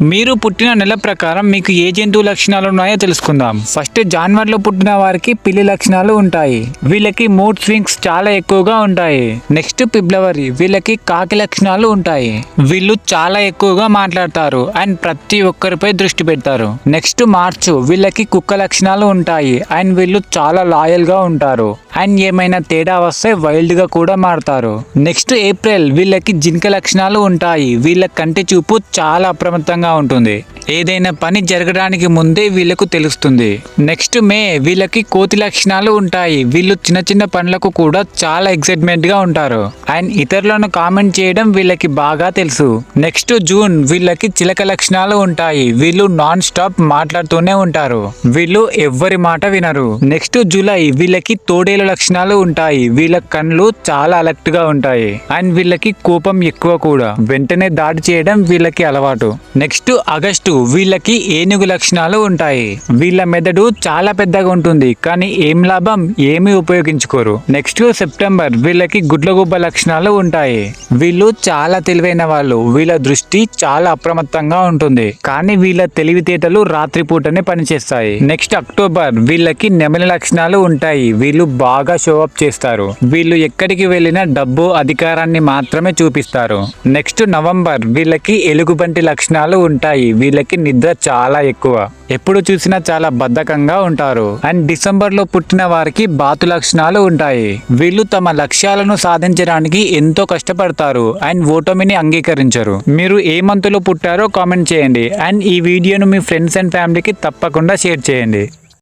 మీరు పుట్టిన నెల ప్రకారం మీకు ఏ జంతువు లక్షణాలు ఉన్నాయో తెలుసుకుందాం. ఫస్ట్ జాన్వర్లో పుట్టిన వారికి పిల్లి లక్షణాలు ఉంటాయి. వీళ్ళకి మూడ్ స్వింగ్స్ చాలా ఎక్కువగా ఉంటాయి. నెక్స్ట్ ఫిబ్రవరి వీళ్ళకి కాకి లక్షణాలు ఉంటాయి. వీళ్ళు చాలా ఎక్కువగా మాట్లాడతారు అండ్ ప్రతి ఒక్కరిపై దృష్టి పెడతారు. నెక్స్ట్ మార్చు వీళ్ళకి కుక్క లక్షణాలు ఉంటాయి అండ్ వీళ్ళు చాలా లాయల్గా ఉంటారు. అండ్ ఏమైనా తేడా వస్తే వైల్డ్గా కూడా మారుతారు. నెక్స్ట్ ఏప్రిల్ వీళ్ళకి జింక లక్షణాలు ఉంటాయి. వీళ్ళ కంటి చూపు చాలా అప్రమత్తంగా ఉంటుంది. ఏదైనా పని జరగడానికి ముందే వీళ్ళకు తెలుస్తుంది. నెక్స్ట్ మే వీళ్ళకి కోతి లక్షణాలు ఉంటాయి. వీళ్ళు చిన్న చిన్న పనులకు కూడా చాలా ఎక్సైట్మెంట్గా ఉంటారు. అండ్ ఇతరులను కామెంట్ చేయడం వీళ్ళకి బాగా తెలుసు. నెక్స్ట్ జూన్ వీళ్ళకి చిలక లక్షణాలు ఉంటాయి. వీళ్ళు నాన్ స్టాప్ మాట్లాడుతూనే ఉంటారు. వీళ్ళు ఎవ్వరి మాట వినరు. నెక్స్ట్ జూలై వీళ్ళకి తోడేలు లక్షణాలు ఉంటాయి. వీళ్ళ కళ్ళు చాలా అలర్ట్గా ఉంటాయి. అండ్ వీళ్ళకి కోపం ఎక్కువ కూడా. వెంటనే దాడి చేయడం వీళ్ళకి అలవాటు. నెక్స్ట్ నెక్స్ట్ ఆగస్టు వీళ్ళకి ఏనుగు లక్షణాలు ఉంటాయి. వీళ్ళ మెదడు చాలా పెద్దగా ఉంటుంది కానీ ఏం లాభం? ఏమీ ఉపయోగించుకోరు. నెక్స్ట్ సెప్టెంబర్ వీళ్ళకి గుడ్లగుబ్బ లక్షణాలు ఉంటాయి. వీళ్ళు చాలా తెలివైన వాళ్ళు. వీళ్ళ దృష్టి చాలా అప్రమత్తంగా ఉంటుంది. కానీ వీళ్ళ తెలివితేటలు రాత్రిపూటనే పనిచేస్తాయి. నెక్స్ట్ అక్టోబర్ వీళ్ళకి నెమలి లక్షణాలు ఉంటాయి. వీళ్ళు బాగా షో అప్ చేస్తారు. వీళ్ళు ఎక్కడికి వెళ్ళినా డబ్బు అధికారాన్ని మాత్రమే చూపిస్తారు. నెక్స్ట్ నవంబర్ వీళ్ళకి ఎలుగుబంటి లక్షణాలు ఉంటాయి. వీళ్ళకి నిద్ర చాలా ఎక్కువ. ఎప్పుడు చూసినా చాలా బద్ధకంగా ఉంటారు. అండ్ డిసెంబర్లో పుట్టిన వారికి బాతు లక్షణాలు ఉంటాయి. వీళ్ళు తమ లక్ష్యాలను సాధించడానికి ఎంతో కష్టపడతారు. అండ్ ఓటమిని అంగీకరించరు. మీరు ఏ మంత్లో పుట్టారో కామెంట్ చేయండి. అండ్ ఈ వీడియోను మీ ఫ్రెండ్స్ అండ్ ఫ్యామిలీకి తప్పకుండా షేర్ చేయండి.